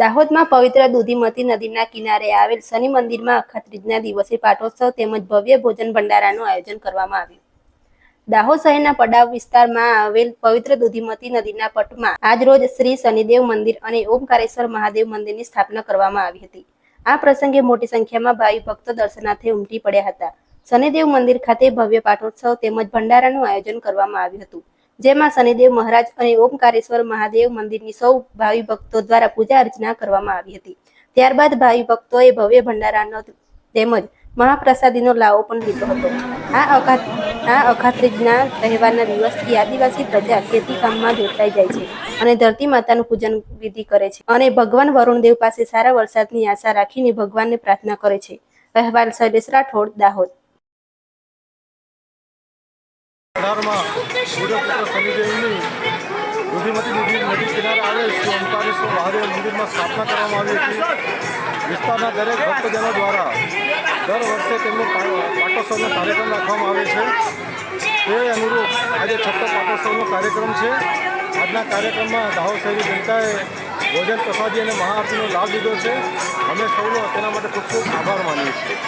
દાહોદમાં પવિત્ર દૂધીમતી નદીના કિનારે આવેલ શનિ મંદિરમાં અખાત્રીજના દિવસે પાટોત્સવ તેમજ ભવ્ય ભોજન ભંડારાનું આયોજન કરવામાં આવ્યું. દાહોદ શહેરના પડાવ વિસ્તારમાં આવેલ પવિત્ર દૂધીમતી નદીના પટમાં આજરોજ શ્રી શનિદેવ મંદિર અને ઓમકારેશ્વર મહાદેવ મંદિરની સ્થાપના કરવામાં આવી હતી. આ પ્રસંગે મોટી સંખ્યામાં ભાવિ ભક્તો દર્શનાર્થે ઉમટી પડ્યા હતા. શનિદેવ મંદિર ખાતે ભવ્ય પાટોત્સવ તેમજ ભંડારાનું આયોજન કરવામાં આવ્યું હતું. જેમાં શનિદેવ મહારાજ અને ઓમકારેશ્વર મહાદેવ મંદિરની સૌ ભાવિ ભક્તો દ્વારા પૂજા અર્ચના કરવામાં આવી હતી. ત્યારબાદ ભાવિ ભક્તોએ ભવ્ય ભંડારાનો તેમજ મહાપ્રસાદીનો લાવો પણ લીધો હતો. આ અખાત આ અખાત્રીજના તહેવારના દિવસથી આદિવાસી પ્રજા ખેતી કામમાં જોડાઈ જાય છે અને ધરતી માતાનું પૂજન વિધિ કરે છે અને ભગવાન વરુણદેવ પાસે સારા વરસાદની આશા રાખીને ભગવાનને પ્રાર્થના કરે છે. અહેવાલ શૈલેષ રાઠોડ દાહોદ. અઢારમાં સૂર્યપુત્ર શનિદેવની. દૂધીમતી નદી નદી કિનારે આવે શ્રી ઓમકારેશ્વર મહાદેવ મંદિરમાં સ્થાપના કરવામાં આવી હતી. વિસ્તારના દરેક ભક્તજનો દ્વારા દર વર્ષે તેમનું પાટોત્સવનો કાર્યક્રમ રાખવામાં આવે છે. તે અનુરૂપ આજે છઠ્ઠો પાટોત્સવનો કાર્યક્રમ છે. આજના કાર્યક્રમમાં દાહોદ શહેરી જનતાએ ભોજન પ્રસાદી અને મહાઆરતીનો લાભ લીધો છે. અમે સૌનો તેના માટે ખૂબ ખૂબ આભાર માનીએ છીએ.